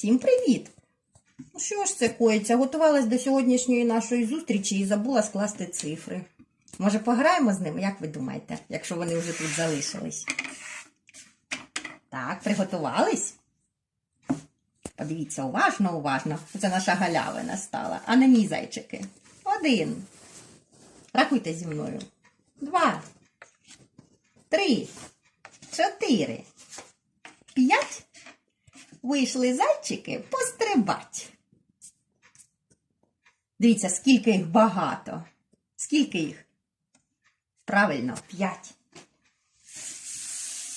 Всім привіт! Ну що ж це коїться? Готувалась до сьогоднішньої нашої зустрічі і забула скласти цифри. Може, пограємо з ними, як ви думаєте, якщо вони вже тут залишились? Так, приготувались? Подивіться, уважно, уважно. Це наша галявина стала. А на ній зайчики. Один. Рахуйте зі мною. Два. Три. Чотири. П'ять. Вийшли зайчики пострибать. Дивіться, скільки їх багато. Скільки їх? Правильно, п'ять.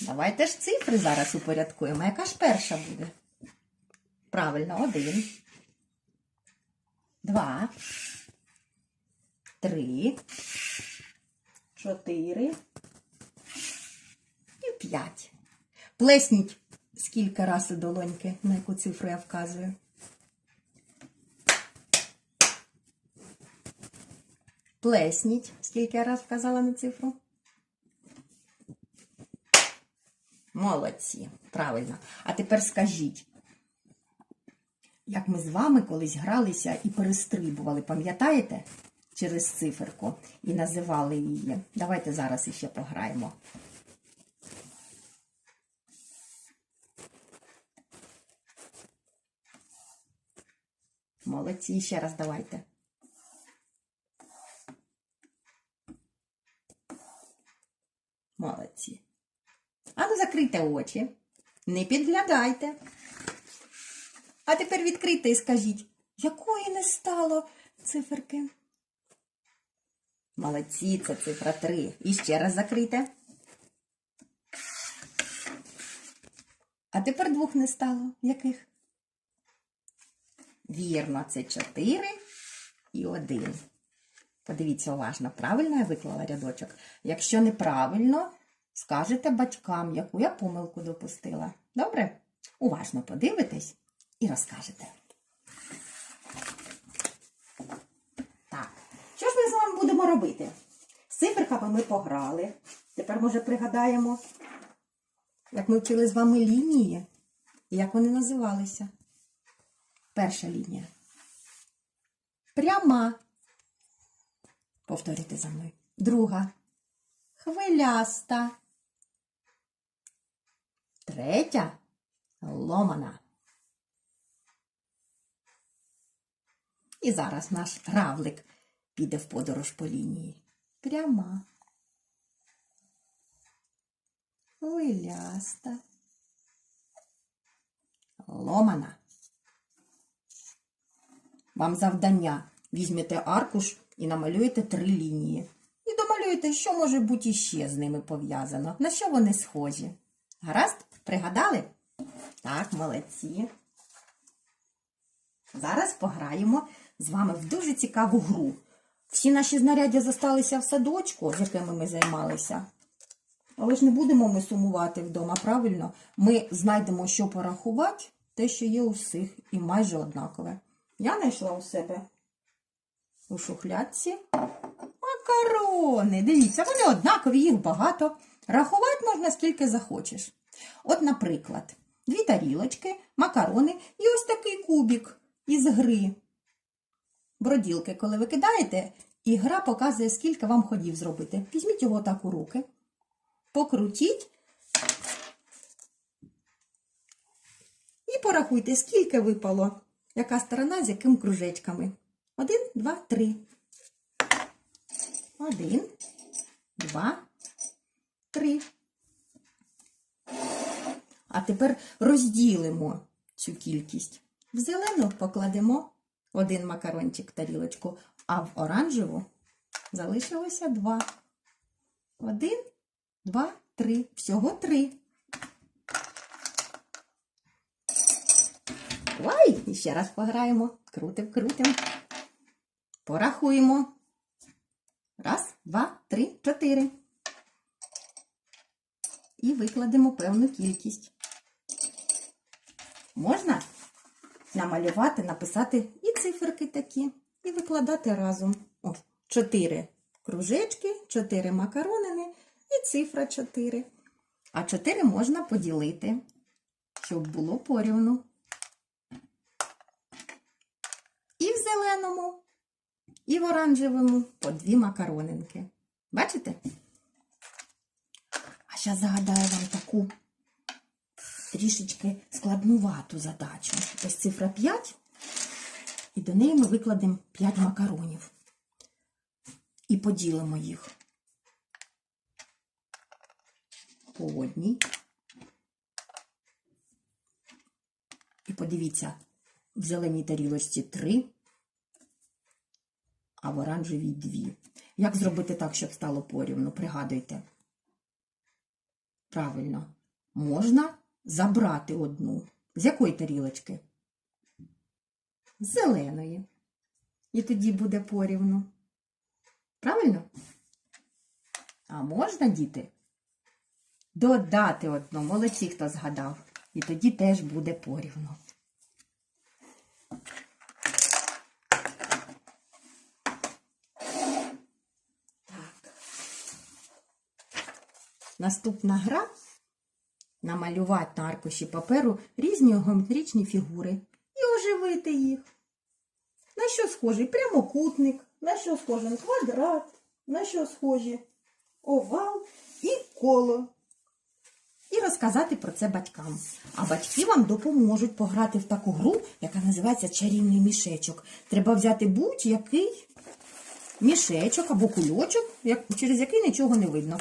Давайте ж цифри зараз упорядкуємо. Яка ж перша буде? Правильно, один. Два. Три. Чотири. І п'ять. Плесніть скільки раз долоньки, на яку цифру я вказую. Плесніть, скільки я раз вказала на цифру. Молодці, правильно. А тепер скажіть, як ми з вами колись гралися і перестрибували, пам'ятаєте? Через циферку і називали її. Давайте зараз іще пограємо. Молодці, ще раз давайте. Молодці. А ну закрийте очі. Не підглядайте. А тепер відкрийте і скажіть, якої не стало циферки? Молодці, це цифра 3. І ще раз закрийте. А тепер двох не стало. Яких? Вірно, це 4 і 1. Подивіться уважно, правильно я виклала рядочок. Якщо неправильно, скажете батькам, яку я помилку допустила. Добре? Уважно подивитесь і розкажете. Так, що ж ми з вами будемо робити? З циферками ми пограли. Тепер, може, пригадаємо, як ми вчили з вами лінії і як вони називалися. Перша лінія. Пряма. Повторюйте за мною. Друга. Хвиляста. Третя. Ломана. І зараз наш равлик піде в подорож по лінії. Пряма. Хвиляста. Ломана. Вам завдання. Візьмете аркуш і намалюєте три лінії. І домалюєте, що може бути іще з ними пов'язано, на що вони схожі. Гаразд? Пригадали? Так, молодці. Зараз пограємо з вами в дуже цікаву гру. Всі наші знаряддя зосталися в садочку, з якими ми займалися. Але ж не будемо ми сумувати вдома, правильно? Ми знайдемо, що порахувати, те, що є у всіх, і майже однакове. Я знайшла у себе у шухлядці макарони. Дивіться, вони однакові, їх багато. Рахувати можна скільки захочеш. От, наприклад, дві тарілочки, макарони і ось такий кубик із гри. Броділки, коли ви кидаєте, і гра показує, скільки вам ходів зробити. Візьміть його так у руки, покрутіть і порахуйте, скільки випало, яка сторона з яким кружечками. Один, два, три. Один, два, три. А тепер розділимо цю кількість. В зелену покладемо один макарончик тарілочку, а в оранжеву залишилося два. Один, два, три. Всього три. Ой, і ще раз пограємо. Крутим, крутим. Порахуємо. Раз, два, три, чотири. І викладемо певну кількість. Можна намалювати, написати і циферки такі, і викладати разом. Ось, чотири кружечки, чотири макаронини і цифра 4. А 4 можна поділити, щоб було порівну. Зеленому і в оранжевому по дві макаронинки. Бачите? А зараз загадаю вам таку трішечки складнувату задачу. Ось цифра 5, і до неї ми викладемо 5 макаронів. І поділимо їх по одній. І подивіться, в зеленій тарілочці 3, а в оранжевій 2. Як зробити так, щоб стало порівну? Пригадуйте. Правильно, можна забрати одну. З якої тарілочки? З зеленої. І тоді буде порівну. Правильно? А можна, діти? Додати одну. Молодці, хто згадав. І тоді теж буде порівну. Наступна гра намалювати на аркуші паперу різні геометричні фігури і оживити їх. На що схожий прямокутник, на що схожий квадрат, на що схожі овал і коло. І розказати про це батькам. А батьки вам допоможуть пограти в таку гру, яка називається чарівний мішечок. Треба взяти будь-який мішечок або кульочок, через який нічого не видно.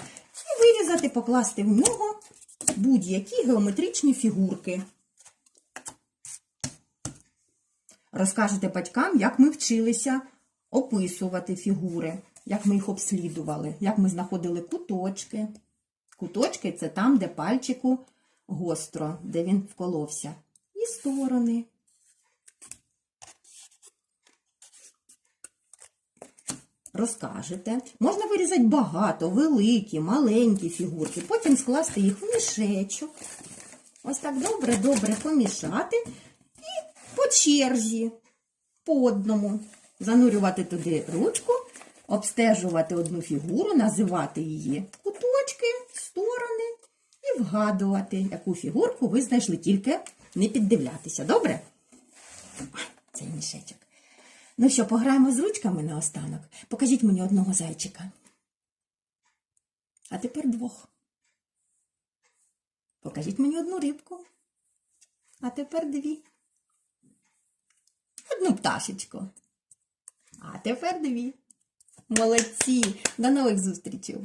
Вирізати, покласти в нього будь-які геометричні фігурки. Розкажете батькам, як ми вчилися описувати фігури, як ми їх обслідували, як ми знаходили куточки. Куточки це там, де пальчику гостро, де він вколовся. І сторони. Розкажете. Можна вирізати багато, великі, маленькі фігурки, потім скласти їх в мішечок. Ось так добре-добре помішати і по черзі, по одному. Занурювати туди ручку, обстежувати одну фігуру, називати її куточки, сторони і вгадувати, яку фігурку ви знайшли, тільки не піддивлятися. Добре? Цей мішечок. Ну що, пограємо з ручками наостанок. Покажіть мені одного зайчика. А тепер двох. Покажіть мені одну рибку. А тепер дві. Одну пташечку. А тепер дві. Молодці! До нових зустрічей!